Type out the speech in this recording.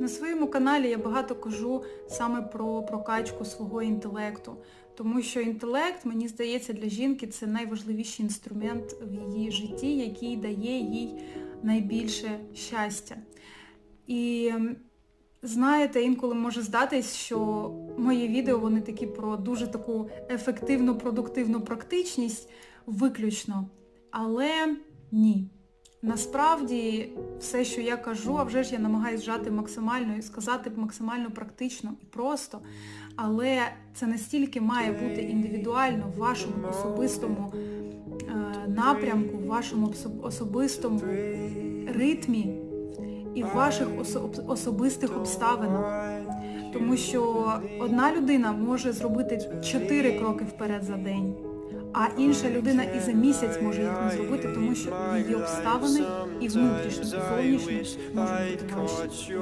На своєму каналі я багато кажу саме про прокачку свого інтелекту, тому що інтелект, мені здається, для жінки це найважливіший інструмент в її житті, який дає їй найбільше щастя. І знаєте, інколи може здатись, що мої відео вони такі про дуже таку ефективну, продуктивну практичність виключно. Але ні. Насправді, все, що я кажу, а вже ж я намагаюся зжати максимально і сказати максимально практично і просто, але це настільки має бути індивідуально в вашому особистому е, напрямку, в вашому особистому ритмі і в ваших осо- особистих обставинах. Тому що одна людина може зробити 4 кроки вперед за день, а інша людина і за місяць може їх не зробити, тому що її обставини і внутрішні, і зовнішні можуть бути важчі.